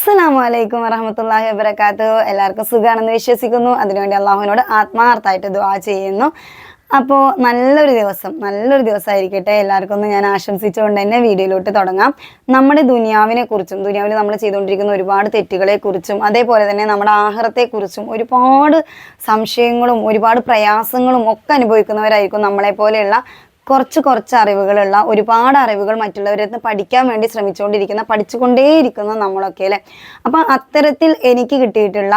അസ്സലാമു അലൈക്കും വറഹമത്തല്ലാഹി വബർക്കാത്തു എല്ലാവർക്കും സുഖമാണെന്ന് വിശ്വസിക്കുന്നു. അതിനുവേണ്ടി അള്ളാഹുവിനോട് ആത്മാർത്ഥമായിട്ട് ദുവാ ചെയ്യുന്നു. അപ്പോൾ നല്ലൊരു ദിവസം നല്ലൊരു ദിവസമായിരിക്കട്ടെ. എല്ലാവർക്കും ഒന്ന് ഞാൻ ആശംസിച്ചുകൊണ്ട് തന്നെ വീഡിയോയിലോട്ട് തുടങ്ങാം. നമ്മുടെ ദുനിയാവിനെ കുറിച്ചും ദുനിയാവിൽ നമ്മൾ ചെയ്തുകൊണ്ടിരിക്കുന്ന ഒരുപാട് തെറ്റുകളെ കുറിച്ചും അതേപോലെ തന്നെ നമ്മുടെ ആഹാരത്തെക്കുറിച്ചും ഒരുപാട് സംശയങ്ങളും ഒരുപാട് പ്രയാസങ്ങളും ഒക്കെ അനുഭവിക്കുന്നവരായിരിക്കും നമ്മളെ പോലെയുള്ള കുറച്ച് കുറച്ച് അറിവുകളുള്ള ഒരുപാട് അറിവുകൾ മറ്റുള്ളവരിൽ നിന്ന് പഠിക്കാൻ വേണ്ടി ശ്രമിച്ചുകൊണ്ടിരിക്കുന്ന പഠിച്ചുകൊണ്ടേയിരിക്കുന്ന നമ്മളൊക്കെ അല്ലേ? അപ്പം അത്തരത്തിൽ എനിക്ക് കിട്ടിയിട്ടുള്ള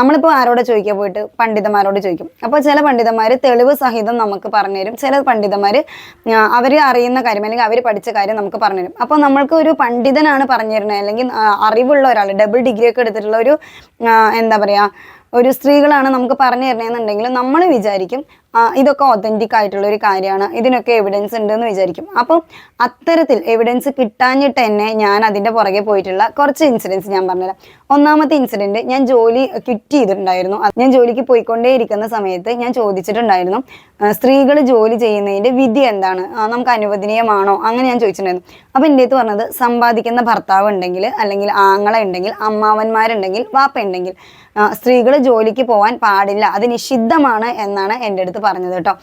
നമ്മളിപ്പോൾ ആരോട് ചോദിക്കാൻ പോയിട്ട് പണ്ഡിതന്മാരോട് ചോദിക്കും. അപ്പോൾ ചില പണ്ഡിതന്മാർ തെളിവ് സഹിതം നമുക്ക് പറഞ്ഞുതരും. ചില പണ്ഡിതന്മാർ അവർ അറിയുന്ന കാര്യം അല്ലെങ്കിൽ അവർ പഠിച്ച കാര്യം നമുക്ക് പറഞ്ഞുതരും. അപ്പോൾ നമ്മൾക്ക് ഒരു പണ്ഡിതനാണ് പറഞ്ഞു തരുന്നത് അല്ലെങ്കിൽ അറിവുള്ള ഒരാൾ ഡബിൾ ഡിഗ്രി ഒക്കെ എടുത്തിട്ടുള്ള ഒരു എന്താ പറയുക ഒരു സ്ത്രീകളാണ് നമുക്ക് പറഞ്ഞു തരണമെന്നുണ്ടെങ്കിൽ നമ്മൾ വിചാരിക്കും ഇതൊക്കെ ഒതന്റിക് ആയിട്ടുള്ള ഒരു കാര്യമാണ്. ഇതിനൊക്കെ എവിഡൻസ് ഉണ്ടെന്ന് വിചാരിക്കും. അപ്പം അത്തരത്തിൽ എവിഡൻസ് കിട്ടാഞ്ഞിട്ട് തന്നെ ഞാൻ അതിന്റെ പുറകെ പോയിട്ടുള്ള കുറച്ച് ഇൻസിഡൻസ് ഞാൻ പറഞ്ഞുതരാം. ഒന്നാമത്തെ ഇൻസിഡന്റ് ഞാൻ ജോലി ക്വിറ്റ് ചെയ്തിട്ടുണ്ടായിരുന്നു. ഞാൻ ജോലിക്ക് പോയിക്കൊണ്ടേയിരിക്കുന്ന സമയത്ത് ഞാൻ ചോദിച്ചിട്ടുണ്ടായിരുന്നു സ്ത്രീകൾ ജോലി ചെയ്യുന്നതിന്റെ വിധി എന്താണ്? നമുക്ക് അനുവദനീയമാണോ? അങ്ങനെ ഞാൻ ചോദിച്ചിട്ടുണ്ടായിരുന്നു. അപ്പം എന്റെ അടുത്ത് പറഞ്ഞത് സമ്പാദിക്കുന്ന ഭർത്താവ് ഉണ്ടെങ്കിൽ അല്ലെങ്കിൽ ആങ്ങള ഉണ്ടെങ്കിൽ അമ്മാവന്മാരുണ്ടെങ്കിൽ വാപ്പ ഉണ്ടെങ്കിൽ സ്ത്രീകൾ ജോലിക്ക് പോകാൻ പാടില്ല. അത് നിഷിദ്ധമാണ് എന്നാണ് എന്റെ അടുത്ത് പറഞ്ഞത് കേട്ടോ.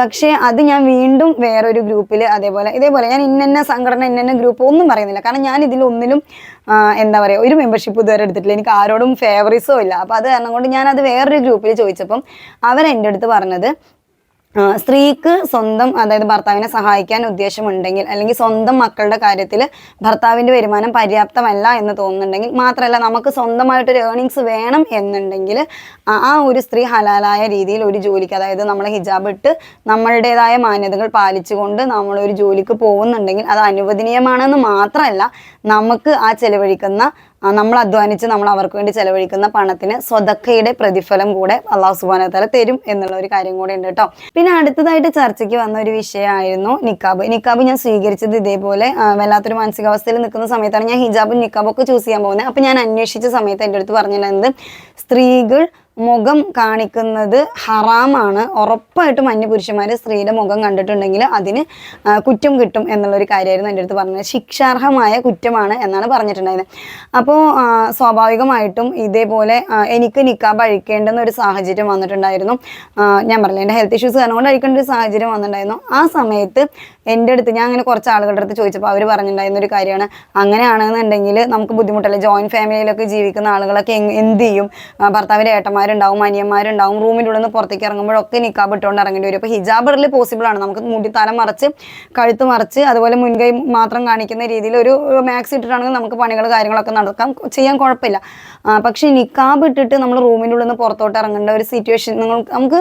പക്ഷേ അത് ഞാൻ വീണ്ടും വേറൊരു ഗ്രൂപ്പിൽ അതേപോലെ ഇതേപോലെ ഞാൻ ഇന്ന സംഘടന ഇന്ന ഗ്രൂപ്പ് ഒന്നും പറയുന്നില്ല. കാരണം ഞാൻ ഇതിലൊന്നിലും എന്താ പറയുക ഒരു മെമ്പർഷിപ്പ് ഇതുവരെ എടുത്തിട്ടില്ല. എനിക്ക് ആരോടും ഫേവറീസോ ഇല്ല. അപ്പോൾ അത് കാരണം കൊണ്ട് ഞാനത് വേറൊരു ഗ്രൂപ്പിൽ ചോദിച്ചപ്പം അവർ എന്റെ അടുത്ത് പറഞ്ഞത് സ്ത്രീക്ക് സ്വന്തം അതായത് ഭർത്താവിനെ സഹായിക്കാൻ ഉദ്ദേശമുണ്ടെങ്കിൽ അല്ലെങ്കിൽ സ്വന്തം മക്കളുടെ കാര്യത്തിൽ ഭർത്താവിന്റെ വരുമാനം പര്യാപ്തമല്ല എന്ന് തോന്നുന്നുണ്ടെങ്കിൽ മാത്രമല്ല നമുക്ക് സ്വന്തമായിട്ടൊരു ഏർണിങ്സ് വേണം എന്നുണ്ടെങ്കിൽ ആ- ഒരു സ്ത്രീ ഹലാലായ രീതിയിൽ ഒരു ജോലിക്ക് അതായത് നമ്മൾ ഹിജാബ് ഇട്ട് നമ്മളുടേതായ മാന്യതകൾ പാലിച്ചുകൊണ്ട് നമ്മൾ ഒരു ജോലിക്ക് പോകുന്നുണ്ടെങ്കിൽ അത് അനുവദനീയമാണെന്ന് മാത്രമല്ല നമുക്ക് ആ ചെലവഴിക്കുന്ന നമ്മൾ അധ്വാനിച്ച് നമ്മൾ അവർക്ക് വേണ്ടി ചെലവഴിക്കുന്ന പണത്തിന് സ്വതക്കയുടെ പ്രതിഫലം കൂടെ അള്ളാഹു സുബാന തല തരും എന്നുള്ള ഒരു കാര്യം കൂടെ ഉണ്ട് കേട്ടോ. പിന്നെ അടുത്തതായിട്ട് ചർച്ചയ്ക്ക് വന്ന ഒരു വിഷയമായിരുന്നു നിക്കാബ്. നിക്കാബ് ഞാൻ സ്വീകരിച്ചത് ഇതേപോലെ വല്ലാത്തൊരു മാനസികാവസ്ഥയിൽ നിൽക്കുന്ന സമയത്താണ് ഞാൻ ഹിജാബും നിക്കാബും ഒക്കെ ചൂസ് ചെയ്യാൻ പോകുന്നത്. അപ്പം ഞാൻ അന്വേഷിച്ച സമയത്ത് എന്റെ അടുത്ത് പറഞ്ഞിട്ടുണ്ടായിരുന്നത് സ്ത്രീകൾ മുഖം കാണിക്കുന്നത് ഹറാമാണ്. ഉറപ്പായിട്ടും അന്യപുരുഷന്മാർ സ്ത്രീയുടെ മുഖം കണ്ടിട്ടുണ്ടെങ്കിൽ അതിന് കുറ്റം കിട്ടും എന്നുള്ളൊരു കാര്യമായിരുന്നു എന്റെ അടുത്ത് പറഞ്ഞത്. ശിക്ഷാർഹമായ കുറ്റമാണ് എന്നാണ് പറഞ്ഞിട്ടുണ്ടായിരുന്നത്. അപ്പോൾ സ്വാഭാവികമായിട്ടും ഇതേപോലെ എനിക്ക് നിക്കാബ് അഴിക്കേണ്ടുന്ന ഒരു സാഹചര്യം വന്നിട്ടുണ്ടായിരുന്നു. ഞാൻ പറഞ്ഞില്ല എന്റെ ഹെൽത്ത് ഇഷ്യൂസ് കാരണം കൊണ്ട് അഴിക്കേണ്ട ഒരു സാഹചര്യം വന്നിട്ടുണ്ടായിരുന്നു. ആ സമയത്ത് എന്റെ അടുത്ത് ഞാൻ അങ്ങനെ കുറച്ച് ആളുകളുടെ അടുത്ത് ചോദിച്ചപ്പോൾ അവർ പറഞ്ഞിട്ടുണ്ടായിരുന്ന ഒരു കാര്യമാണ്. അങ്ങനെയാണെന്നുണ്ടെങ്കിൽ നമുക്ക് ബുദ്ധിമുട്ടല്ലേ? ജോയിന്റ് ഫാമിലിയിലൊക്കെ ജീവിക്കുന്ന ആളുകളൊക്കെ എന്ത് ചെയ്യും? ഭർത്താവിന്റെ ഭർത്താവിന്റെ ഏട്ടന്മാരുണ്ടാവും അനിയന്മാരുണ്ടാവും. റൂമിന്റെ ഉള്ളിൽ നിന്ന് പുറത്തേക്ക് ഇറങ്ങുമ്പോഴൊക്കെ നിക്കാബ് ഇട്ടുകൊണ്ട് ഇറങ്ങേണ്ടി വരും. അപ്പോൾ ഹിജാബറിൽ പോസിബിൾ ആണ്. നമുക്ക് മുടി തല മറച്ച് കഴുത്ത് മറച്ച് അതുപോലെ മുൻകൈ മാത്രം കാണിക്കുന്ന രീതിയിൽ ഒരു മാക്സ് ഇട്ടിട്ടാണെങ്കിൽ നമുക്ക് പണികൾ കാര്യങ്ങളൊക്കെ നടക്കാം. ചെയ്യാൻ കുഴപ്പമില്ല. പക്ഷേ നിക്കാബ് ഇട്ടിട്ട് നമ്മൾ റൂമിന്റെ ഉള്ളിൽ നിന്ന് പുറത്തോട്ട് ഇറങ്ങേണ്ട ഒരു സിറ്റുവേഷൻ നിങ്ങൾ നമുക്ക്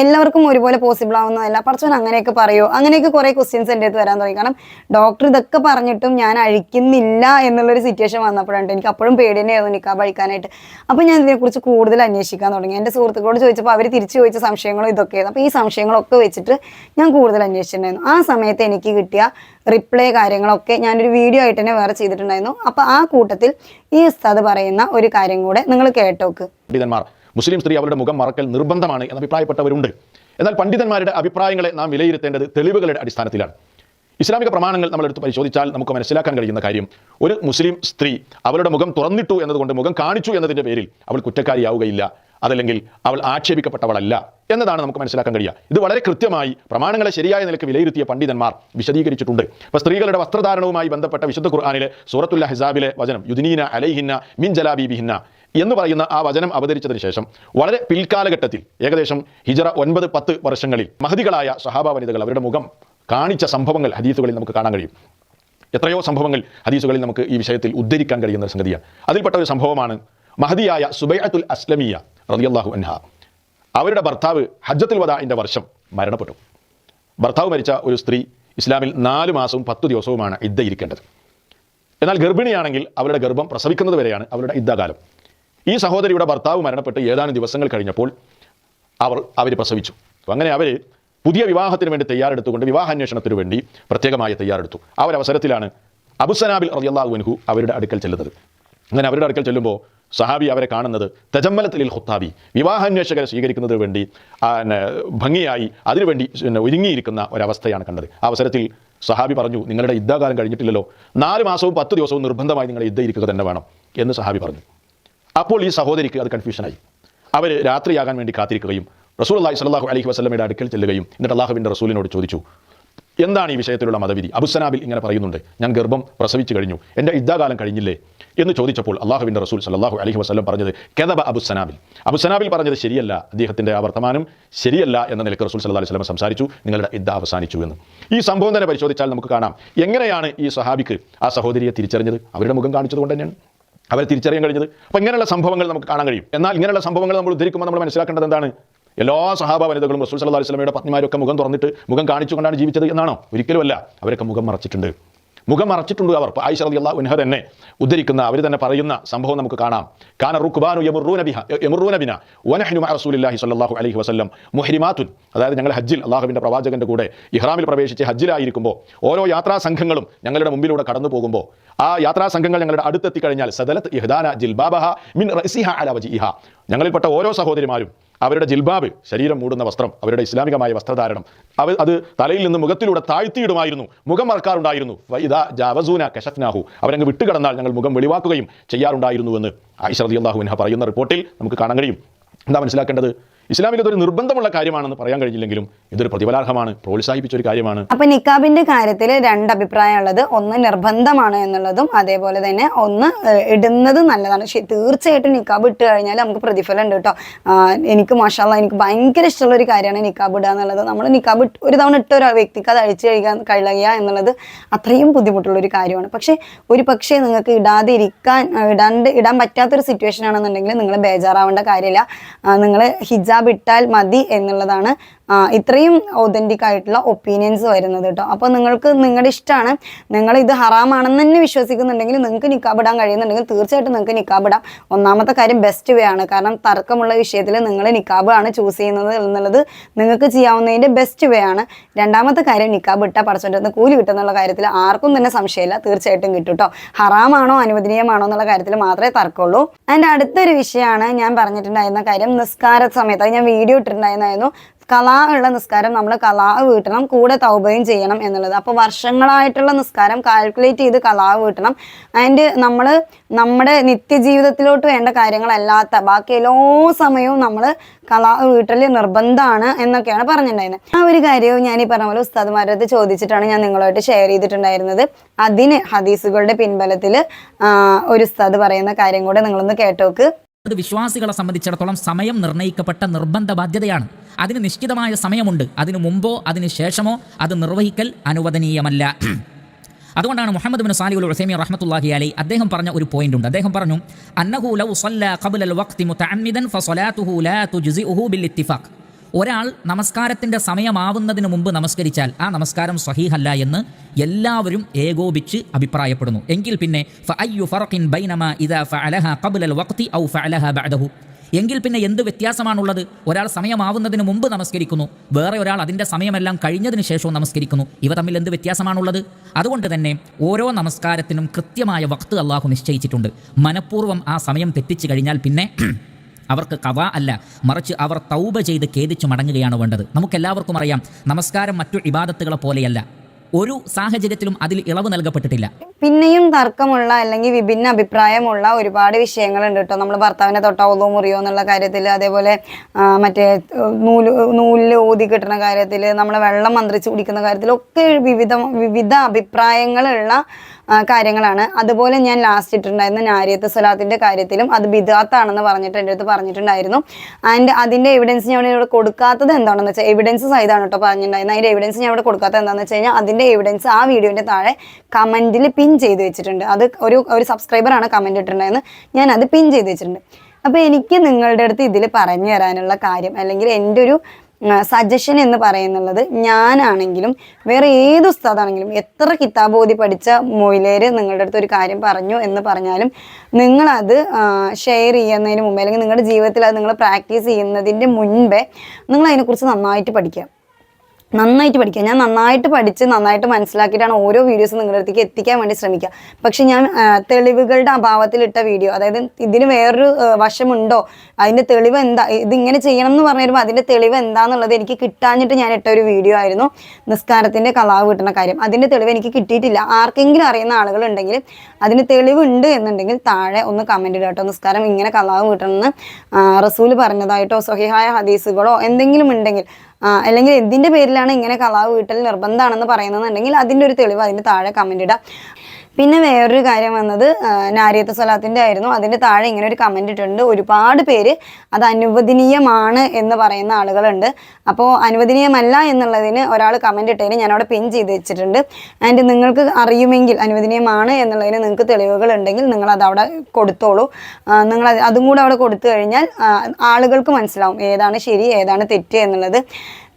എല്ലാവർക്കും ഒരുപോലെ പോസിബിൾ ആവുന്നതല്ല. പറച്ചവൻ അങ്ങനെയൊക്കെ പറയുമോ അങ്ങനെയൊക്കെ കുറേ ക്വസ്റ്റ്യൻസ് എന്റെ അടുത്ത് വരാൻ തുടങ്ങി. കാരണം ഡോക്ടർ ഇതൊക്കെ പറഞ്ഞിട്ടും ഞാൻ അഴിക്കുന്നില്ല എന്നുള്ളൊരു സിറ്റുവേഷൻ വന്നപ്പോഴാണ് എനിക്ക് അപ്പോഴും പേടി തന്നെയായിരുന്നു നിക്കാബ് അഴിക്കാനായിട്ട് അപ്പോൾ ഞാൻ ഇതിനെക്കുറിച്ച് കൂടുതൽ അന്വേഷിക്കാൻ തുടങ്ങി. എന്റെ സുഹൃത്തുക്കളോട് ചോദിച്ചപ്പോൾ അവർ തിരിച്ചു ചോദിച്ച സംശയങ്ങളും ഇതൊക്കെയായിരുന്നു. അപ്പോൾ ഈ സംശയങ്ങളൊക്കെ വെച്ചിട്ട് ഞാൻ കൂടുതൽ അന്വേഷിച്ചിട്ടുണ്ടായിരുന്നു. ആ സമയത്ത് എനിക്ക് കിട്ടിയ റിപ്ലൈ കാര്യങ്ങളൊക്കെ ഞാനൊരു വീഡിയോ ആയിട്ട് തന്നെ വേറെ ചെയ്തിട്ടുണ്ടായിരുന്നു. അപ്പോൾ ആ കൂട്ടത്തിൽ ഈ ഉസ്താദ് പറയുന്ന ഒരു കാര്യം കൂടെ നിങ്ങൾ കേട്ടോക്ക്. മുസ്ലിം സ്ത്രീ അവരുടെ മുഖം മറക്കൽ നിർബന്ധമാണ് എന്ന് അഭിപ്രായപ്പെട്ടവരുണ്ട് എന്നാൽ പണ്ഡിതന്മാരുടെ അഭിപ്രായങ്ങളെ നാം വിലയിരുത്തേണ്ടത് തെളിവുകളുടെ അടിസ്ഥാനത്തിലാണ്. ഇസ്ലാമിക പ്രമാണങ്ങൾ നമ്മളെടുത്ത് പരിശോധിച്ചാൽ നമുക്ക് മനസ്സിലാക്കാൻ കഴിയുന്ന കാര്യം ഒരു മുസ്ലിം സ്ത്രീ അവളുടെ മുഖം തുറന്നിട്ടു എന്നതുകൊണ്ട് മുഖം കാണിച്ചു എന്നതിന്റെ പേരിൽ അവൾ കുറ്റക്കാരിയാവുകയില്ല അതല്ലെങ്കിൽ അവൾ ആക്ഷേപിക്കപ്പെട്ടവളല്ല എന്നതാണ് നമുക്ക് മനസ്സിലാക്കാൻ കഴിയുക. ഇത് വളരെ കൃത്യമായി പ്രമാണങ്ങളെ ശരിയായ നിലയ്ക്ക് വിലയിരുത്തിയ പണ്ഡിതന്മാർ വിശദീകരിച്ചിട്ടുണ്ട്. അപ്പോൾ സ്ത്രീകളുടെ വസ്ത്രധാരണവുമായി ബന്ധപ്പെട്ട വിശുദ്ധ ഖുർആാനിലെ സൂറത്തുല്ല ഹിസാബിലെ വചനം യുദിനീന അലൈഹിന്ന മിൻ ജലാബിബിഹിന്ന എന്ന് പറയുന്ന ആ വചനം അവതരിച്ചതിന് ശേഷം വളരെ പിൽക്കാലഘട്ടത്തിൽ ഏകദേശം ഹിജറ ഒൻപത് പത്ത് വർഷങ്ങളിൽ മഹതികളായ സഹാബ വനിതകൾ അവരുടെ മുഖം കാണിച്ച സംഭവങ്ങൾ ഹദീസുകളിൽ നമുക്ക് കാണാൻ കഴിയും. എത്രയോ സംഭവങ്ങൾ ഹദീസുകളിൽ നമുക്ക് ഈ വിഷയത്തിൽ ഉദ്ധരിക്കാൻ കഴിയുന്ന സംഗതിയാണ്. അതിൽപ്പെട്ട ഒരു സംഭവമാണ് മഹദിയായ സുബൈഅത്തുൽ അസ്ലമിയ റളിയല്ലാഹു അൻഹ. അവരുടെ ഭർത്താവ് ഹജ്ജത്തുൽ വദാഇന്റെ വർഷം മരണപ്പെട്ടു. ഭർത്താവ് മരിച്ച ഒരു സ്ത്രീ ഇസ്ലാമിൽ നാല് മാസവും പത്ത് ദിവസവുമാണ് ഇദ്ദ ഇരിക്കേണ്ടത്. എന്നാൽ ഗർഭിണിയാണെങ്കിൽ അവരുടെ ഗർഭം പ്രസവിക്കുന്നത് വരെയാണ് അവരുടെ ഇദ്ദാകാലം. ഈ സഹോദരിയുടെ ഭർത്താവ് മരണപ്പെട്ട് ഏതാനും ദിവസങ്ങൾ കഴിഞ്ഞപ്പോൾ അവർ അവർ പ്രസവിച്ചു. അങ്ങനെ അവർ പുതിയ വിവാഹത്തിന് വേണ്ടി തയ്യാറെടുത്തുകൊണ്ട് വിവാഹാന്വേഷണത്തിന് വേണ്ടി പ്രത്യേകമായി തയ്യാറെടുത്തു. ആ ഒരു അവസരത്തിലാണ് അബുസനാബിൽ റളിയല്ലാഹു അൻഹു അവരുടെ അടുക്കൽ ചെല്ലുന്നത്. അങ്ങനെ അവരുടെ അടുക്കൽ ചെല്ലുമ്പോൾ സഹാബി അവരെ കാണുന്നത് തജമ്മലത്തിലിൽ ഹുത്താബി വിവാഹാന്വേഷകരെ സ്വീകരിക്കുന്നതിന് വേണ്ടി ഭംഗിയായി അതിനുവേണ്ടി ഒരുങ്ങിയിരിക്കുന്ന ഒരവസ്ഥയാണ് കണ്ടത്. ആ അവസരത്തിൽ സഹാബി പറഞ്ഞു നിങ്ങളുടെ യുദ്ധകാലം കഴിഞ്ഞിട്ടില്ലല്ലോ. നാല് മാസവും പത്ത് ദിവസവും നിർബന്ധമായി നിങ്ങൾ യുദ്ധ ഇരിക്കുക തന്നെ വേണം. എന്ന് സഹാബി പറഞ്ഞു. അപ്പോൾ ഈ സഹോദരിക്ക് അത് കൺഫ്യൂഷനായി അവർ രാത്രിയാകാൻ വേണ്ടി കാത്തിരിക്കുകയും റസൂൽ അള്ളാഹി സ്വല്ലല്ലാഹു അലഹി വസ്ലമയുടെ അടുക്കൽ ചെല്ലുകയും എന്നിട്ട് അള്ളാഹുവിന്റെ റസൂലിനോട് ചോദിച്ചു എന്താണ് ഈ വിഷയത്തിലുള്ള മതവിധി? അബുസനാബിൽ ഇങ്ങനെ പറയുന്നുണ്ട് ഞാൻ ഗർഭം പ്രസവിച്ചു കഴിഞ്ഞു എന്റെ ഇദ്ദാകാലം കഴിഞ്ഞില്ലേ? എന്ന് ചോദിച്ചപ്പോൾ അള്ളാഹുവിന്റെ റസൂൽ സല്ലല്ലാഹു അലഹി വസ്ലം പറഞ്ഞത് കെതബ അബുസനാബിൽ. അബുസനാബിൽ പറഞ്ഞത് ശരിയല്ല അദ്ദേഹത്തിന്റെ ആ വർത്തമാനം ശരിയല്ല എന്ന നിലയ്ക്ക് റസൂൽ സല്ലാ വസല്ലം സംസാരിച്ചു നിങ്ങളുടെ യുദ്ധ അവസാനിച്ചു എന്ന്. ഈ സംഭവം തന്നെ പരിശോധിച്ചാൽ നമുക്ക് കാണാം എങ്ങനെയാണ് ഈ സഹാബിക്ക് ആ സഹോദരിയെ തിരിച്ചറിഞ്ഞത്? അവരുടെ മുഖം കാണിച്ചത് കൊണ്ട് തന്നെയാണ്. അവരെ തിരിച്ചറിയാൻ കഴിഞ്ഞത്. അപ്പോൾ ഇങ്ങനെയുള്ള സംഭവങ്ങൾ നമുക്ക് കാണാൻ കഴിയും. എന്നാൽ ഇങ്ങനെയുള്ള സംഭവങ്ങൾ നമ്മൾ ഉദ്ധരിക്കുമ്പോൾ നമ്മൾ മനസ്സിലാക്കേണ്ടത് എന്താണ്? എല്ലാ സഹാബ വനിതകളും റസൂൽ സല്ലല്ലാഹു അലൈഹി വസല്ലമയുടെ പത്നിമാരൊക്കെ മുഖം തുറന്നിട്ട് മുഖം കാണിച്ചുകൊണ്ടാണ് ജീവിച്ചത് എന്നാണോ? ഒരിക്കലുമല്ല. അവരൊക്കെ മുഖം മറച്ചിട്ടുണ്ട്. മുഖം മറച്ചിട്ടുണ്ട് അവർ. ആയിഷ ആയിഷ അള്ളാഹു അൻഹ തന്നെ ഉദ്ധരിക്കുന്ന അവർ തന്നെ പറയുന്ന സംഭവം നമുക്ക് കാണാം. കാന റുഖ്ബാനു യമുറൂ ബിഹ യമുറൂ നബിന വനഹ്നു മഅ റസൂലില്ലാഹി സ്വല്ലല്ലാഹു അലൈഹി വസല്ലം മുഹരിമാത്തുൻ. അതായത് ഞങ്ങൾ ഹജ്ജിൽ അള്ളാഹുവിന്റെ പ്രവാചകന്റെ കൂടെ ഇഹ്റാമിൽ പ്രവേശിച്ച് ഹജ്ജിലായിരിക്കുമ്പോൾ ഓരോ യാത്രാ സംഘങ്ങളും ഞങ്ങളുടെ മുമ്പിലൂടെ കടന്നു പോകുമ്പോൾ ആ യാത്രാ സംഘങ്ങൾ ഞങ്ങളുടെ അടുത്തെത്തി കഴിഞ്ഞാൽ സദലത്ത് ഇഹ്ദാന ജിൽബാബഹ മിൻ റസിഹ അല വജിഹ ഞങ്ങളിൽപ്പെട്ട ഓരോ സഹോദരിമാരും അവരുടെ ജിൽബാബ് ശരീരം മൂടുന്ന വസ്ത്രം അവരുടെ ഇസ്ലാമികമായ വസ്ത്രധാരണം അവ അത് തലയിൽ നിന്ന് മുഖത്തിലൂടെ താഴ്ത്തിയിടുമായിരുന്നു മുഖം മറക്കാറുണ്ടായിരുന്നു. വൈദാ ജാവസൂന കശഫ്നാഹു. അവരങ്ങ് വിട്ടുകിടന്നാൽ ഞങ്ങൾ മുഖം വെളിവാക്കുകയും ചെയ്യാറുണ്ടായിരുന്നുവെന്ന് ആയിഷ റളിയല്ലാഹു അൻഹ പറയുന്ന റിപ്പോർട്ടിൽ നമുക്ക് കാണാൻ കഴിയും. എന്താ മനസ്സിലാക്കേണ്ടത്? ഇസ്ലാമിൽ ഇതൊരു നിർബന്ധമുള്ള കാര്യമാണെന്ന് പറയാൻ കഴിഞ്ഞില്ലെങ്കിലും ഇതൊരു പ്രതിഫലാർഹമാണ് പ്രോത്സാഹിപ്പിച്ച ഒരു കാര്യമാണ്. അപ്പൊ നിക്കാബിന്റെ കാര്യത്തിൽ രണ്ട് അഭിപ്രായം ഉള്ളത്. ഒന്ന് നിർബന്ധമാണ് എന്നുള്ളതും അതേപോലെ തന്നെ ഒന്ന് ഇടുന്നത് നല്ലതാണ്. പക്ഷേ തീർച്ചയായിട്ടും നിക്കാബ് ഇട്ട് കഴിഞ്ഞാൽ നമുക്ക് പ്രതിഫലം ഉണ്ട് കേട്ടോ. എനിക്ക് മാഷാല്ല എനിക്ക് ഭയങ്കര ഇഷ്ടമുള്ള ഒരു കാര്യമാണ് നിക്കാബ് ഇടുക എന്നുള്ളത്. നമ്മൾ നിക്കാബ് ഒരു തവണ ഇട്ട ഒരു വ്യക്തിക്ക് അത് അഴിച്ചു കഴിക്കാൻ കഴിയുക എന്നുള്ളത് അത്രയും ബുദ്ധിമുട്ടുള്ള ഒരു കാര്യമാണ്. പക്ഷേ ഒരു പക്ഷേ നിങ്ങൾക്ക് ഇടാതിരിക്കാൻ ഇടാണ്ട് ഇടാൻ പറ്റാത്തൊരു സിറ്റുവേഷൻ ആണെന്നുണ്ടെങ്കിൽ നിങ്ങൾ ബേജാറാവേണ്ട കാര്യമില്ല. നിങ്ങൾ ഹിജാബ് ഇട്ടാൽ മതി എന്നുള്ളതാണ് ഇത്രയും ഒതന്റിക് ആയിട്ടുള്ള ഒപ്പീനിയൻസ് വരുന്നത് കേട്ടോ അപ്പോൾ നിങ്ങൾക്ക് നിങ്ങളുടെ ഇഷ്ടമാണ് നിങ്ങൾ ഇത് ഹറാമാണെന്ന് തന്നെ വിശ്വസിക്കുന്നുണ്ടെങ്കിൽ നിങ്ങൾക്ക് നിക്കാബ് ഇടാൻ കഴിയുന്നുണ്ടെങ്കിൽ തീർച്ചയായിട്ടും നിങ്ങൾക്ക് നിക്കാബ് ഇടാം ഒന്നാമത്തെ കാര്യം ബെസ്റ്റ് വേ ആണ്. കാരണം തർക്കമുള്ള വിഷയത്തിൽ നിങ്ങൾ നിക്കാബാണ് ചൂസ് ചെയ്യുന്നത് എന്നുള്ളത് നിങ്ങൾക്ക് ചെയ്യാവുന്നതിന്റെ ബെസ്റ്റ് വേ ആണ്. രണ്ടാമത്തെ കാര്യം നിക്കാബ് ഇട്ടാൽ പടച്ചോന്റെ കൂലി കിട്ടുന്നുള്ള കാര്യത്തിൽ ആർക്കും തന്നെ സംശയമില്ല. തീർച്ചയായിട്ടും കിട്ടും കേട്ടോ ഹറാമാണോ അനുവദനീയമാണോ എന്നുള്ള കാര്യത്തിൽ മാത്രമേ തർക്കമുള്ളൂ. അതിന്റെ അടുത്തൊരു വിഷയമാണ് ഞാൻ പറഞ്ഞിട്ടുണ്ടായിരുന്ന കാര്യം നിസ്കാര സമയത്ത്. ഞാൻ വീഡിയോ ഇട്ടിട്ടുണ്ടായിരുന്നു കലാ ഉള്ള നിസ്കാരം നമ്മൾ കലാ വീട്ടണം കൂടെ തൗബയും ചെയ്യണം എന്നുള്ളത്. അപ്പോൾ വർഷങ്ങളായിട്ടുള്ള നിസ്കാരം കാൽക്കുലേറ്റ് ചെയ്ത് കലാ വീട്ടണം. ആൻഡ് നമ്മൾ നമ്മുടെ നിത്യജീവിതത്തിലോട്ട് വേണ്ട കാര്യങ്ങളല്ലാത്ത ബാക്കി എല്ലാ സമയവും നമ്മൾ കലാ വീട്ടൽ നിർബന്ധമാണ് എന്നൊക്കെയാണ് പറഞ്ഞിട്ടുണ്ടായിരുന്നത് ആ ഒരു കാര്യവും ഞാൻ ഈ പറഞ്ഞ പോലെ ഉസ്താദ്മാരത് ചോദിച്ചിട്ടാണ് ഞാൻ നിങ്ങളുമായിട്ട് ഷെയർ ചെയ്തിട്ടുണ്ടായിരുന്നത്. അതിന് ഹദീസുകളുടെ പിൻബലത്തിൽ ഒരു ഉസ്താദ് പറയുന്ന കാര്യം കൂടെ നിങ്ങളൊന്ന് കേട്ടോക്ക്. അത് വിശ്വാസികളെ സംബന്ധിച്ചിടത്തോളം സമയം നിർണയിക്കപ്പെട്ട നിർബന്ധ ബാധ്യതയാണ്. അതിന് നിശ്ചിതമായ സമയമുണ്ട്. അതിനു മുമ്പോ അതിനു ശേഷമോ അത് നിർവഹിക്കൽ അനുവദനീയമല്ല. അതുകൊണ്ടാണ് Muhammad bin Salih al Uthaymeen റഹ്മത്തുള്ളാഹി അലൈ അദ്ദേഹം പറഞ്ഞ ഒരു പോയിന്റ് ഉണ്ട്. അദ്ദേഹം പറഞ്ഞു അന്നഹു ലൗ സല്ല ഖബ്ല അൽ വഖ്തി മുതഅമ്മിദൻ ഫസലാതുഹു ലാ തുജ്സിഉഹു ബിൽ ഇത്തിഫാഖ്. ഒരാൾ നമസ്കാരത്തിന്റെ സമയമാവുന്നതിന് മുമ്പ് നമസ്കരിച്ചാൽ ആ നമസ്കാരം സഹീഹല്ല എന്ന് എല്ലാവരും ഏകോപിച്ച് അഭിപ്രായപ്പെടുന്നു. എങ്കിൽ പിന്നെ എങ്കിൽ പിന്നെ എന്ത് വ്യത്യാസമാണുള്ളത്? ഒരാൾ സമയമാവുന്നതിന് മുമ്പ് നമസ്കരിക്കുന്നു. വേറെ ഒരാൾ അതിന്റെ സമയമെല്ലാം കഴിഞ്ഞതിന് ശേഷവും നമസ്കരിക്കുന്നു. ഇവ തമ്മിൽ എന്ത് വ്യത്യാസമാണുള്ളത്? അതുകൊണ്ട് തന്നെ ഓരോ നമസ്കാരത്തിനും കൃത്യമായ വക്ത് അള്ളാഹു നിശ്ചയിച്ചിട്ടുണ്ട്. മനഃപൂർവം ആ സമയം തെറ്റിച്ചു കഴിഞ്ഞാൽ പിന്നെ അവർക്ക് കവ അല്ല മറിച്ച് അവർ തൗബ ചെയ്ത് ഖേദിച്ചു മടങ്ങുകയാണ് വേണ്ടത്. നമുക്കെല്ലാവർക്കും അറിയാം നമസ്കാരം മറ്റു ഇബാദത്തുകളെ പോലെയല്ല. ഒരു സാഹചര്യത്തിലും അതിൽ ഇളവ് നൽകപ്പെട്ടിട്ടില്ല. പിന്നെയും തർക്കമുള്ള അല്ലെങ്കിൽ വിഭിന്ന അഭിപ്രായമുള്ള ഒരുപാട് വിഷയങ്ങളുണ്ട് കേട്ടോ. നമ്മൾ ഭർത്താവിനെ തൊട്ടാവുന്നോ മുറിയോ എന്നുള്ള കാര്യത്തിൽ അതേപോലെ മറ്റേ നൂൽ നൂലിൽ ഊതി കിട്ടുന്ന കാര്യത്തിൽ നമ്മൾ വെള്ളം മന്ത്രിച്ച് കുടിക്കുന്ന കാര്യത്തിലൊക്കെ വിവിധ വിവിധ അഭിപ്രായങ്ങളുള്ള കാര്യങ്ങളാണ്. അതുപോലെ ഞാൻ ലാസ്റ്റ് ഇട്ടിട്ടുണ്ടായിരുന്ന നാരിയത്ത് സ്വലാത്തിന്റെ കാര്യത്തിലും അത് ബിദാത്താണെന്ന് പറഞ്ഞിട്ട് എന്റെ അടുത്ത് പറഞ്ഞിട്ടുണ്ടായിരുന്നു. ആൻഡ് അതിന്റെ എവിഡൻസ് ഞാൻ ഇവിടെ കൊടുക്കാത്തത് എന്താണെന്ന് വെച്ചാൽ എവിഡൻസ് സഹിതമാണ് കേട്ടോ പറഞ്ഞിട്ടുണ്ടായിരുന്നത്. അതിന്റെ എവിഡൻസ് ഞാൻ ഇവിടെ കൊടുക്കാത്തത് എന്താണെന്ന് വെച്ച് കഴിഞ്ഞാൽ അതിന്റെ എവിഡൻസ് ആ വീഡിയോന്റെ താഴെ കമന്റിൽ പിൻ ചെയ്ത് വെച്ചിട്ടുണ്ട്. അത് ഒരു ഒരു സബ്സ്ക്രൈബറാണ് കമന്റ് ഇട്ടിട്ടുണ്ടായിരുന്നത്. ഞാൻ അത് പിൻ ചെയ്ത് വെച്ചിട്ടുണ്ട്. അപ്പോൾ എനിക്ക് നിങ്ങളുടെ അടുത്ത് ഇതിൽ പറഞ്ഞു തരാനുള്ള കാര്യം അല്ലെങ്കിൽ എന്റെ ഒരു സജഷൻ എന്ന് പറയുന്നുള്ളത് ഞാനാണെങ്കിലും വേറെ ഏത് ഉസ്താദാണെങ്കിലും എത്ര കിതാബോധി പഠിച്ച മൊയിലേര് നിങ്ങളുടെ അടുത്ത് ഒരു കാര്യം പറഞ്ഞു എന്ന് പറഞ്ഞാലും നിങ്ങളത് ഷെയർ ചെയ്യുന്നതിന് മുമ്പേ അല്ലെങ്കിൽ നിങ്ങളുടെ ജീവിതത്തിൽ അത് നിങ്ങൾ പ്രാക്ടീസ് ചെയ്യുന്നതിന്റെ മുൻപേ നിങ്ങൾ അതിനെക്കുറിച്ച് നന്നായിട്ട് പഠിക്കുക. നന്നായിട്ട് പഠിക്കുക. ഞാൻ നന്നായിട്ട് പഠിച്ച് നന്നായിട്ട് മനസ്സിലാക്കിയിട്ടാണ് ഓരോ വീഡിയോസും നിങ്ങളുടെ അടുത്തേക്ക് എത്തിക്കാൻ വേണ്ടി ശ്രമിക്കുക. പക്ഷെ ഞാൻ തെളിവുകളുടെ അഭാവത്തിലിട്ട വീഡിയോ അതായത് ഇതിന് വേറൊരു വശമുണ്ടോ? അതിന്റെ തെളിവ് എന്താ? ഇതിങ്ങനെ ചെയ്യണം എന്ന് പറഞ്ഞു വരുമ്പോൾ അതിന്റെ തെളിവ് എന്താന്നുള്ളത് എനിക്ക് കിട്ടാഞ്ഞിട്ട് ഞാൻ ഇട്ട ഒരു വീഡിയോ ആയിരുന്നു. നിസ്കാരത്തിന്റെ കലാവ് കിട്ടുന്ന കാര്യം. അതിന്റെ തെളിവ് എനിക്ക് കിട്ടിയിട്ടില്ല. ആർക്കെങ്കിലും അറിയുന്ന ആളുകളുണ്ടെങ്കിൽ അതിന് തെളിവുണ്ട് എന്നുണ്ടെങ്കിൽ താഴെ ഒന്ന് കമന്റ് ഇടുക കേട്ടോ. നിസ്കാരം ഇങ്ങനെ കലാവ് കിട്ടണമെന്ന് റസൂൽ പറഞ്ഞതായിട്ടോ സ്വഹിഹായ ഹദീസുകളോ എന്തെങ്കിലും ഉണ്ടെങ്കിൽ അല്ലെങ്കിൽ എന്തിന്റെ പേരിലാണ് ഇങ്ങനെ കളാവ് വീട്ടൽ നിർബന്ധമാണെന്ന് പറയുന്നതെന്നുണ്ടെങ്കിൽ അതിന്റെ ഒരു തെളിവ് അതിന്റെ താഴെ കമന്റ് ഇടാം. പിന്നെ വേറൊരു കാര്യം വന്നത് നാരിയത്ത് സ്വലാത്തിന്റെ ആയിരുന്നു. അതിന്റെ താഴെ ഇങ്ങനെ ഒരു കമന്റ് ഇട്ടിട്ടുണ്ട്. ഒരുപാട് പേര് അത് അനുവദനീയമാണ് എന്ന് പറയുന്ന ആളുകളുണ്ട്. അപ്പോൾ അനുവദനീയമല്ല എന്നുള്ളതിന് ഒരാൾ കമന്റ് ഇട്ടതിന് ഞാനവിടെ പിൻ ചെയ്ത് വെച്ചിട്ടുണ്ട്. ആൻഡ് നിങ്ങൾക്ക് അറിയുമെങ്കിൽ അനുവദനീയമാണ് എന്നുള്ളതിന് നിങ്ങൾക്ക് തെളിവുകൾ ഉണ്ടെങ്കിൽ നിങ്ങൾ അത് അവിടെ കൊടുത്തോളൂ. നിങ്ങൾ അതും കൂടെ അവിടെ കൊടുത്തു കഴിഞ്ഞാൽ ആളുകൾക്ക് മനസ്സിലാവും ഏതാണ് ശരി ഏതാണ് തെറ്റ് എന്നുള്ളത്.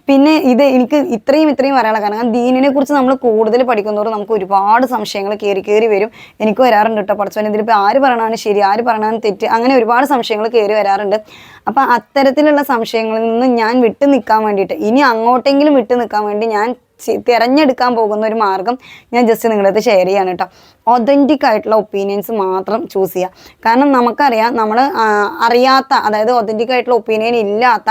പിന്നെ ഇത് എനിക്ക് ഇത്രയും ഇത്രയും പറയാനുള്ള കാരണം ദീനിനെ കുറിച്ച് നമ്മൾ കൂടുതൽ പഠിക്കുന്നതോറും നമുക്ക് ഒരുപാട് സംശയങ്ങൾ കയറി കയറി വരും. എനിക്ക് വരാറുണ്ട് കേട്ടോ പഠിച്ചവൻ. ഇതിലിപ്പോൾ ആര് പറയണതാണ് ശരി ആര് പറയണതാണ് തെറ്റ് അങ്ങനെ ഒരുപാട് സംശയങ്ങൾ കയറി വരാറുണ്ട്. അപ്പം അത്തരത്തിലുള്ള സംശയങ്ങളിൽ നിന്ന് ഞാൻ വിട്ടു നിൽക്കാൻ വേണ്ടിയിട്ട് ഇനി അങ്ങോട്ടെങ്കിലും വിട്ടു നിൽക്കാൻ വേണ്ടി ഞാൻ തിരഞ്ഞെടുക്കാൻ പോകുന്ന ഒരു മാർഗം ഞാൻ ജസ്റ്റ് നിങ്ങളുടെ അടുത്ത് ഷെയർ ചെയ്യാണ് കേട്ടോ ഒതന്റിക് ആയിട്ടുള്ള ഒപ്പീനിയൻസ് മാത്രം ചൂസ് ചെയ്യുക കാരണം നമുക്കറിയാം നമ്മൾ അറിയാത്ത അതായത് ഒതന്റിക് ആയിട്ടുള്ള ഒപ്പീനിയൻ ഇല്ലാത്ത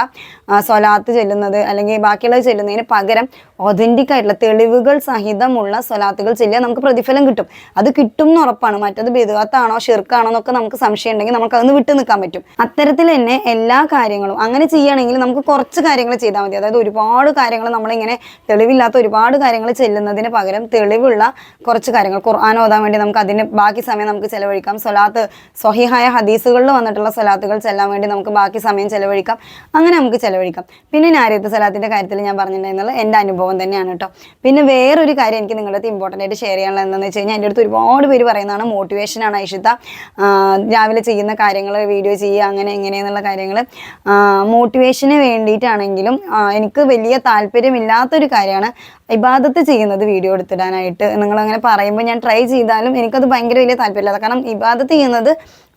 സ്വലാത്ത് ചെല്ലുന്നത് അല്ലെങ്കിൽ ബാക്കിയുള്ളത് ചെല്ലുന്നതിന് പകരം ഒതന്റിക് ആയിട്ടുള്ള തെളിവുകൾ സഹിതമുള്ള സ്വലാത്തുകൾ ചെല്ലിയാൽ നമുക്ക് പ്രതിഫലം കിട്ടും. അത് കിട്ടും എന്ന് ഉറപ്പാണ്. മറ്റത് ബിദുവാത്താണോ ഷിർക്കാണോ എന്നൊക്കെ നമുക്ക് സംശയം ഉണ്ടെങ്കിൽ നമുക്ക് അതൊന്ന് വിട്ടു നിൽക്കാൻ പറ്റും. അത്തരത്തിൽ തന്നെ എല്ലാ കാര്യങ്ങളും അങ്ങനെ ചെയ്യുകയാണെങ്കിൽ നമുക്ക് കുറച്ച് കാര്യങ്ങൾ ചെയ്താൽ മതി. അതായത് ഒരുപാട് കാര്യങ്ങൾ നമ്മളിങ്ങനെ തെളിവില്ലാത്ത ഒരുപാട് കാര്യങ്ങൾ ചെല്ലുന്നതിന് പകരം തെളിവുള്ള കുറച്ച് കാര്യങ്ങൾ ഖുർആൻ ഓതാൻ വേണ്ടി നമുക്ക് അതിന് ബാക്കി സമയം നമുക്ക് ചെലവഴിക്കാം. സ്വലാത്ത് സ്വഹിഹായ ഹദീസുകളിൽ വന്നിട്ടുള്ള സ്വലാത്തുകൾ ചെല്ലാൻ വേണ്ടി നമുക്ക് ബാക്കി സമയം ചെലവഴിക്കാം. അങ്ങനെ നമുക്ക് ചെലവഴിക്കാം. പിന്നെ നാരിയത്ത് സലാത്തിന്റെ കാര്യത്തിൽ ഞാൻ പറഞ്ഞിട്ടുണ്ടായിരുന്നത് എന്റെ അനുഭവം തന്നെയാണ് കേട്ടോ. പിന്നെ വേറൊരു കാര്യം എനിക്ക് നിങ്ങളുടെ അടുത്ത് ഇമ്പോർട്ടന്റ് ആയിട്ട് ഷെയർ ചെയ്യാനുള്ളത് എന്താണെന്ന് വെച്ച് കഴിഞ്ഞാൽ എന്റെ അടുത്ത് ഒരുപാട് പേര് പറയുന്നതാണ് മോട്ടിവേഷനാണ് ഐഷിത. രാവിലെ ചെയ്യുന്ന കാര്യങ്ങൾ വീഡിയോ ചെയ്യുക അങ്ങനെ എങ്ങനെയെന്നുള്ള കാര്യങ്ങൾ. മോട്ടിവേഷന് വേണ്ടിയിട്ടാണെങ്കിലും എനിക്ക് വലിയ താല്പര്യമില്ലാത്തൊരു കാര്യമാണ് ഇബാദത്ത് ചെയ്യുന്നത് വീഡിയോ എടുത്തിടാനായിട്ട്. നിങ്ങളങ്ങനെ പറയുമ്പോൾ ഞാൻ ട്രൈ ചെയ്താലും എനിക്കത് ഭയങ്കര വലിയ താല്പര്യമില്ല കാരണം ഇബാദത്ത് ചെയ്യുന്നത്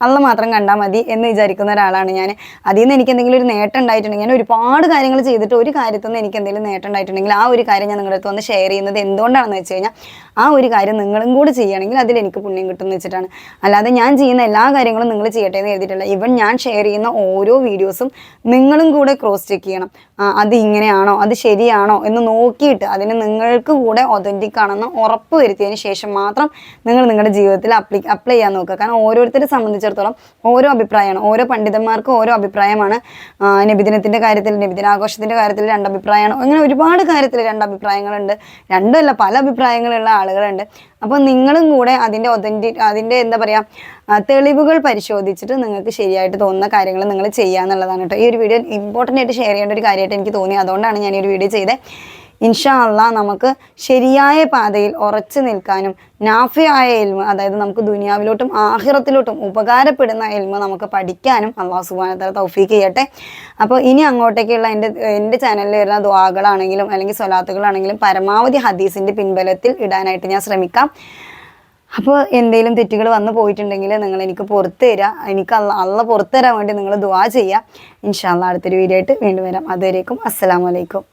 അള്ള മാത്രം കണ്ടാൽ മതി എന്ന് വിചാരിക്കുന്ന ഒരാളാണ് ഞാൻ അതിൽ നിന്ന് എനിക്ക് എന്തെങ്കിലും ഒരു നേട്ടം ഉണ്ടായിട്ടുണ്ടെങ്കിൽ ഞാൻ ഒരുപാട് കാര്യങ്ങൾ ചെയ്തിട്ട് ഒരു കാര്യത്തിൽ നിന്ന് എനിക്ക് എന്തെങ്കിലും നേട്ടം ഉണ്ടായിട്ടുണ്ടെങ്കിൽ ആ ഒരു കാര്യം ഞാൻ നിങ്ങളുടെ അടുത്ത് വന്ന് ഷെയർ ചെയ്യുന്നത് എന്തുകൊണ്ടാണെന്ന് വെച്ച് കഴിഞ്ഞാൽ ആ ഒരു കാര്യം നിങ്ങളും കൂടി ചെയ്യുകയാണെങ്കിൽ അതിൽ എനിക്ക് പുണ്യം കിട്ടുമെന്ന് വെച്ചിട്ടാണ്. അല്ലാതെ ഞാൻ ചെയ്യുന്ന എല്ലാ കാര്യങ്ങളും നിങ്ങൾ ചെയ്യട്ടെ എന്ന് എഴുതിയിട്ടില്ല ഇവൻ ഞാൻ ഷെയർ ചെയ്യുന്ന ഓരോ വീഡിയോസും നിങ്ങളും കൂടെ ക്രോസ് ചെക്ക് ചെയ്യണം. അത് ഇങ്ങനെയാണോ അത് ശരിയാണോ എന്ന് നോക്കിയിട്ട് അതിന് നിങ്ങൾക്ക് കൂടെ ഒതന്റിക് ആണെന്ന് ഉറപ്പ് വരുത്തിയതിന് ശേഷം മാത്രം നിങ്ങൾ നിങ്ങളുടെ ജീവിതത്തിൽ അപ്ലൈ അപ്ലൈ ചെയ്യാൻ നോക്കുക. കാരണം ഓരോരുത്തരെ സംബന്ധിച്ചിടത്തോളം ഓരോ അഭിപ്രായമാണ്. ഓരോ പണ്ഡിതന്മാർക്കും ഓരോ അഭിപ്രായമാണ്. നബിദിനത്തിന്റെ കാര്യത്തിൽ നബിദിനാഘോഷത്തിന്റെ കാര്യത്തിൽ രണ്ട് അഭിപ്രായമാണ്. അങ്ങനെ ഒരുപാട് കാര്യത്തിൽ രണ്ട് അഭിപ്രായങ്ങളുണ്ട്. രണ്ടല്ല പല അഭിപ്രായങ്ങളുള്ള ആളുകളുണ്ട്. അപ്പോൾ നിങ്ങളും കൂടെ അതിന്റെ ഒതന്റി അതിന്റെ എന്താ പറയുക തെളിവുകൾ പരിശോധിച്ചിട്ട് നിങ്ങൾക്ക് ശരിയായിട്ട് തോന്നുന്ന കാര്യങ്ങൾ നിങ്ങൾ ചെയ്യുക എന്നുള്ളതാണ് കേട്ടോ. ഈ ഒരു വീഡിയോ ഇമ്പോർട്ടന്റ് ആയിട്ട് ഷെയർ ചെയ്യേണ്ട ഒരു കാര്യമായിട്ട് എനിക്ക് തോന്നി. അതുകൊണ്ടാണ് ഞാൻ ഈ ഒരു വീഡിയോ ചെയ്തത് ഇൻഷാ അള്ളാ നമുക്ക് ശരിയായ പാതയിൽ ഉറച്ചു നിൽക്കാനും നാഫിയായ എൽമ അതായത് നമുക്ക് ദുനിയാവിലോട്ടും ആഹിറത്തിലോട്ടും ഉപകാരപ്പെടുന്ന എൽമ നമുക്ക് പഠിക്കാനും അള്ളാഹു സുബാനത്തല തൗഫീക്ക് ചെയ്യട്ടെ. അപ്പോൾ ഇനി അങ്ങോട്ടേക്കുള്ള എന്റെ എന്റെ ചാനലിൽ വരുന്ന ദ്വാകളാണെങ്കിലും അല്ലെങ്കിൽ സ്വലാത്തുകളാണെങ്കിലും പരമാവധി ഹദീസിന്റെ പിൻബലത്തിൽ ഇടാനായിട്ട് ഞാൻ ശ്രമിക്കാം. അപ്പോൾ എന്തെങ്കിലും തെറ്റുകൾ വന്നു പോയിട്ടുണ്ടെങ്കിൽ നിങ്ങൾ എനിക്ക് പുറത്ത് തരിക എനിക്ക് അല്ല അള്ള പുറത്ത് തരാൻ വേണ്ടി നിങ്ങൾ ദുവാ ചെയ്യുക ഇൻഷാല്ല അടുത്തൊരു വീഡിയോ ആയിട്ട് വീണ്ടും വരാം. അതുവരേക്കും അസ്സലാമലൈക്കും